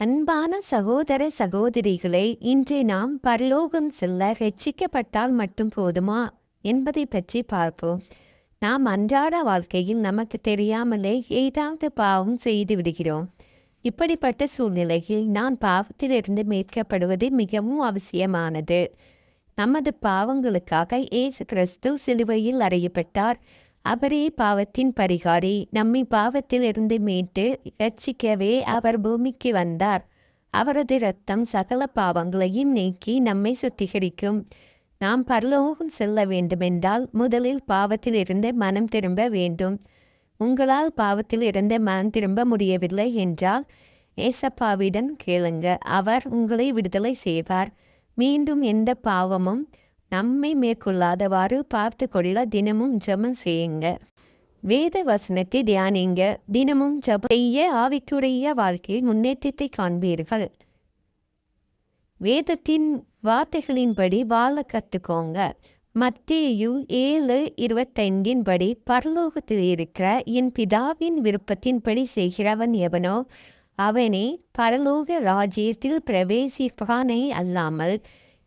அன்பான சகோதர சகோதரிகளே இன்றே நாம் பரலோகம் செல்ல ரட்சிக்கப்பட்டால் மட்டும் போதுமா? என்பதை பற்றி பார்ப்போம். நாம் அன்றாட வாழ்க்கையில் நமக்கு தெரியாமலே ஏதாவது பாவம் செய்து விடுகிறோம். இப்படிப்பட்ட சூழ்நிலையில் நான் பாவத்திலிருந்து மீட்கப்படுவது மிகவும் அவசியமானது. நமது பாவங்களுக்காக ஏசு கிறிஸ்து சிலுவையில் அறையப்பட்டார். அவரே பாவத்தின் பரிகாரி. நம்மை பாவத்திலிருந்து மீட்டு ரட்சிக்கவே அவர் பூமிக்கு வந்தார். அவரது இரத்தம் சகல பாவங்களையும் நீக்கி நம்மை சுத்திகரிக்கும். நாம் பரலோகம் செல்ல வேண்டுமென்றால் முதலில் பாவத்திலிருந்து மனம் திரும்ப வேண்டும். உங்களால் பாவத்தில் இருந்து மனம் திரும்ப முடியவில்லை என்றால் ஏசப்பாவிடம் கேளுங்க. அவர் உங்களை விடுதலை செய்வார். மீண்டும் எந்த பாவமும் நம்மை மேற்கொள்ளாதவாறு பார்த்து கொள்ள தினமும் ஜபம் செய்யுங்க. வேத வசனத்தை தியானிங்க. தினமும் ஜபம் செய்ய ஆவிக்குரிய வாழ்க்கையில் முன்னேற்றத்தை காண்பீர்கள். வேதத்தின் வார்த்தைகளின்படி வாழ கற்றுக்கோங்க மத்தேயு ஏழு இருபத்தைந்தின் படி பரலோகத்தில் இருக்கிற என் பிதாவின் விருப்பத்தின்படி செய்கிறவன் எவனோ அவனே பரலோக ராஜ்யத்தில் பிரவேசிப்பானே அல்லாமல்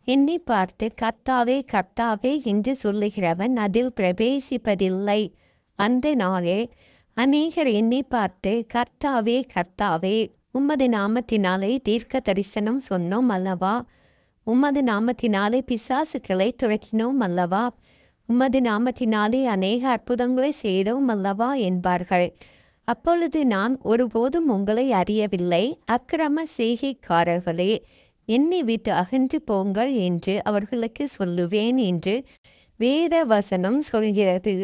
என்னை பார்த்து கர்த்தாவே கர்த்தாவே என்று சொல்லுகிறவன் அதில் பிரவேசிப்பதில்லை. அந்த நாளே அநேகர் என்னை பார்த்து கர்த்தாவே கர்த்தாவே உமது நாமத்தினாலே தீர்க்க தரிசனம் சொன்னோம் அல்லவா? உமது நாமத்தினாலே பிசாசுகளை துரக்கினோம் அல்லவா? உமது நாமத்தினாலே அநேக அற்புதங்களை செய்தோம் அல்லவா? என்பார்கள். அப்பொழுது நான் ஒருபோதும் உங்களை அறியவில்லை. அக்கிரம செய்கைக்காரர்களே என்னை விட்டு அகன்று போங்கள் என்று அவர்களுக்கு சொல்லுவேன் என்று வேத வசனம் சொல்கிறது.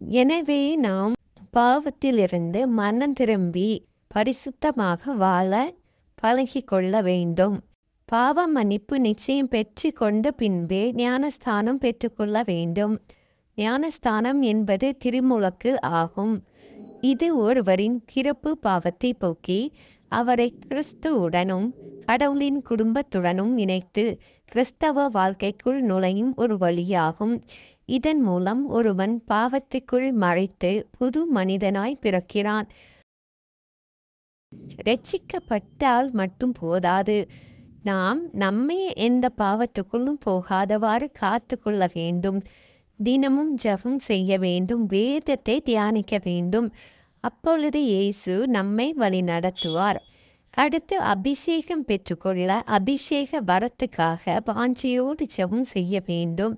எனவே நாம் பாவத்திலிருந்து மனம் திரும்பி பரிசுத்தமாக வாழ பழகி கொள்ள வேண்டும். பாவ மன்னிப்பு நிச்சயம் பெற்று கொண்ட பின்பே ஞானஸ்தானம் பெற்றுக்கொள்ள வேண்டும். ஞானஸ்தானம் என்பது திருமுழக்கு ஆகும். இது ஒருவரின் கிறப்பு பாவத்தை போக்கி அவரை கிறிஸ்துவுடனும் கடவுளின் குடும்பத்துடனும் இணைத்து கிறிஸ்தவ வாழ்க்கைக்குள் நுழையும் ஒரு வழியாகும். இதன் மூலம் ஒருவன் பாவத்துக்குள் மறைத்து புது மனிதனாய் பிறக்கிறான். ரட்சிக்கப்பட்டால் மட்டும் போதாது. நாம் நம்மை எந்த பாவத்துக்குள்ளும் போகாதவாறு காத்து கொள்ள வேண்டும். தினமும் ஜெபம் செய்ய வேண்டும். வேதத்தை தியானிக்க வேண்டும். அப்பொழுது இயேசு நம்மை வழி நடத்துவார். அடுத்து அபிஷேகம் பெற்றுக்கொள்ள அபிஷேக வரத்துக்காக பாஞ்சியோடு ஜெபம் செய்ய வேண்டும்.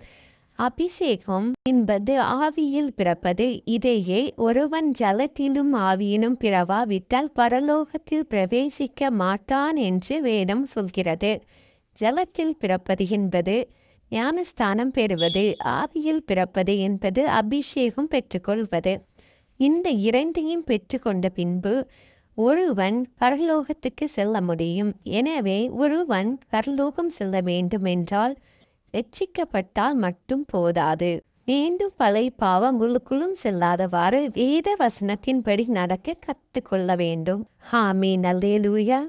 அபிஷேகம் என்பது ஆவியில் பிறப்பது. இதையே ஒருவன் ஜலத்திலும் ஆவியிலும் பிறவாவிட்டால் பரலோகத்தில் பிரவேசிக்க மாட்டான் என்று வேதம் சொல்கிறது. ஜலத்தில் பிறப்பது என்பது ஞானஸ்தானம் பெறுவது. ஆவியில் பிறப்பது என்பது அபிஷேகம் பெற்றுக்கொள்வது. இந்த இரண்டையும் பெற்றுக்கொண்ட பின்பு ஒருவன் பரலோகத்துக்கு செல்ல முடியும். எனவே ஒருவன் பரலோகம் செல்ல வேண்டுமென்றால் ரட்சிக்கப்பட்டால் மட்டும் போதாது. மீண்டும் பழைய பாவங்களுக்குள்ளும் செல்லாதவாறு வேத வசனத்தின்படி நடக்க கற்றுக்கொள்ள வேண்டும். ஹாமீன் அல்லேலூயா.